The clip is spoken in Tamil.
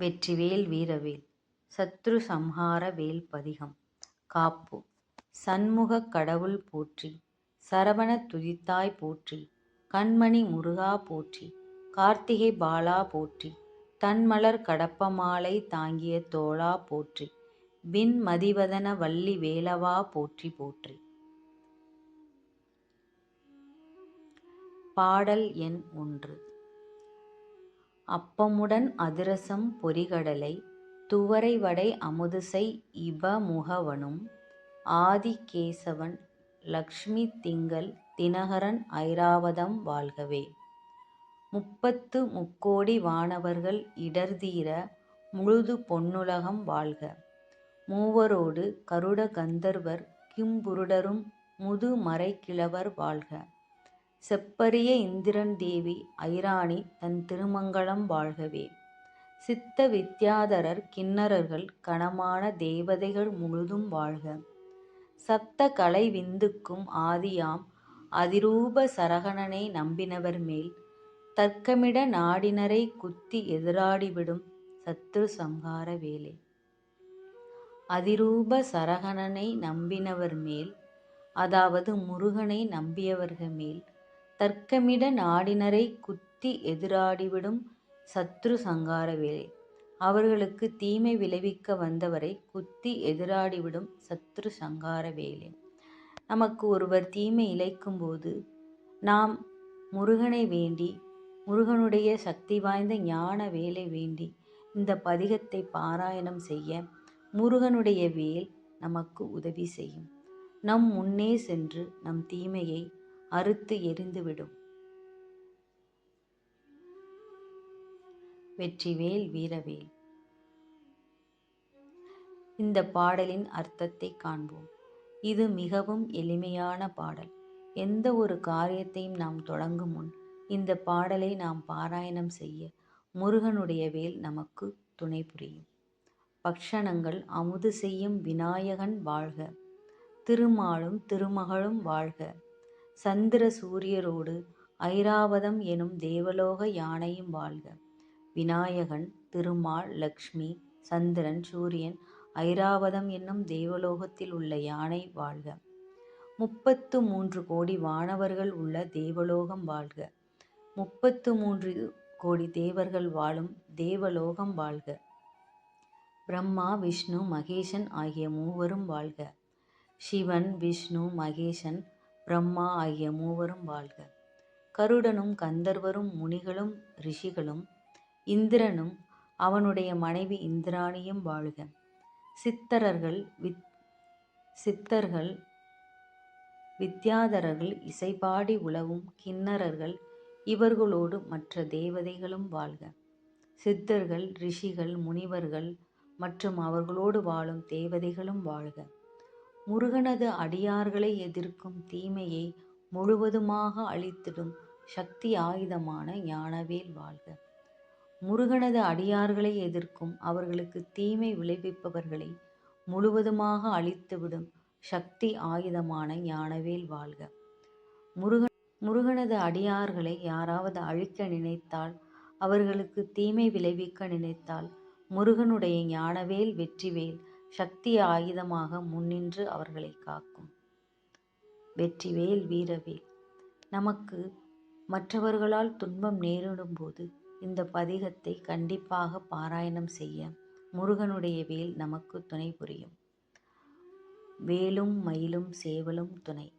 வெற்றிவேல் வீரவேல் சத்ரு சம்ஹார வேல் பதிகம் காப்பு. சண்முகக் கடவுள் போற்றி சரவண துதித்தாய் போற்றி கண்மணி முருகா போற்றி கார்த்திகை பாலா போற்றி தன்மலர் கடப்பமாலை தாங்கிய தோளா போற்றி விண் மதிவதன வள்ளி வேலவா போற்றி போற்றி. பாடல் எண் ஒன்று. அப்பமுடன் அதிரசம் பொரிகடலை துவரை வடை அமுதுசெய் இபமுகவனும் ஆதிகேசவன் லக்ஷ்மி திங்கள் தினகரன் ஐராவதம் வாழ்கவே. முப்பத்து முக்கோடி வானவர்கள் இடர்தீர முழுது பொன்னுலகம் வாழ்க. மூவரோடு கருட கந்தர்வர் கிம்புருடரும் முதுமறை கிழவர் வாழ்க. செப்பரிய இந்திரன் தேவி ஐராணி தன் திருமங்கலம் வாழ்கவே. சித்த வித்யாதரர் கிண்ணரர்கள் கணமான தேவதைகள் முழுதும் வாழ்க. சப்த கலை விந்துக்கும் ஆதியாம் அதிரூப சரகணனை நம்பினவர் மேல் தர்க்கமிட நாடினரை குத்தி எதிராடிவிடும் சத்ரு சம்ஹார வேலை. அதிரூப சரகணனை நம்பினவர் மேல் அதாவது முருகனை நம்பியவர்கள் மேல் தர்க்கமிட நாடினரை குத்தி எதிராடிவிடும் சத்ரு சங்கார வேலை அவர்களுக்கு தீமை விளைவிக்க வந்தவரை குத்தி எதிராடிவிடும் சத்ரு சங்கார வேலை நமக்கு ஒருவர் தீமை இழைக்கும் போது நாம் முருகனை வேண்டி முருகனுடைய சக்தி வாய்ந்த ஞான வேலை வேண்டி இந்த பதிகத்தை பாராயணம் செய்ய முருகனுடைய வேல் நமக்கு உதவி செய்யும். நம் முன்னே சென்று நம் தீமையை அறுத்து எரிந்துவிடும். வெற்றிவேல் வீரவேல். இந்த பாடலின் அர்த்தத்தை காண்போம். இது மிகவும் எளிமையான பாடல். எந்த ஒரு காரியத்தையும் நாம் தொடங்கும் முன் இந்த பாடலை நாம் பாராயணம் செய்ய முருகனுடைய வேல் நமக்கு துணை புரியும். பக்ஷணங்கள் அமுது செய்யும் விநாயகன் வாழ்க. திருமாலும் திருமகளும் வாழ்க. சந்திர சூரியரோடு ஐராவதம் எனும் தேவலோக யானையும் வாழ்க. விநாயகன் திருமால் லக்ஷ்மி சந்திரன் சூரியன் ஐராவதம் என்னும் தேவலோகத்தில் உள்ள யானை வாழ்க. முப்பத்து மூன்று கோடி வானவர்கள் உள்ள தேவலோகம் வாழ்க. முப்பத்து மூன்று கோடி தேவர்கள் வாழும் தேவலோகம் வாழ்க. பிரம்மா விஷ்ணு மகேசன் ஆகிய மூவரும் வாழ்க. சிவன் விஷ்ணு மகேசன் பிரம்மா ஆகிய மூவரும் வாழ்க. கருடனும் கந்தர்வரும் முனிகளும் ரிஷிகளும் இந்திரனும் அவனுடைய மனைவி இந்திராணியும் வாழ்க. சித்தரர்கள் வித் சித்தர்கள் வித்யாதரர்கள் இசைபாடி உலவும் கிண்ணறர்கள் இவர்களோடு மற்ற தேவதைகளும் வாழ்க. சித்தர்கள் ரிஷிகள் முனிவர்கள் மற்றும் அவர்களோடு வாழும் தேவதைகளும் வாழ்க. முருகனது அடியார்களை எதிர்க்கும் தீமையை முழுவதுமாக அழித்திடும் சக்தி ஆயுதமான ஞானவேல் வாழ்க. முருகனது அடியார்களை எதிர்க்கும் அவர்களுக்கு தீமை விளைவிப்பவர்களை முழுவதுமாக அழித்துவிடும் சக்தி ஆயுதமான ஞானவேல் வாழ்க. முருகன் முருகனது அடியார்களை யாராவது அழிக்க நினைத்தால் அவர்களுக்கு தீமை விளைவிக்க நினைத்தால் முருகனுடைய ஞானவேல் வெற்றிவேல் சக்தி ஆயுதமாக முன்னின்று அவர்களை காக்கும். வெற்றிவேல் வீரவேல். நமக்கு மற்றவர்களால் துன்பம் நேரிடும் போது இந்த பதிகத்தை கண்டிப்பாக பாராயணம் செய்ய முருகனுடைய வேல் நமக்கு துணை புரியும். வேலும் மயிலும் சேவலும் துணை.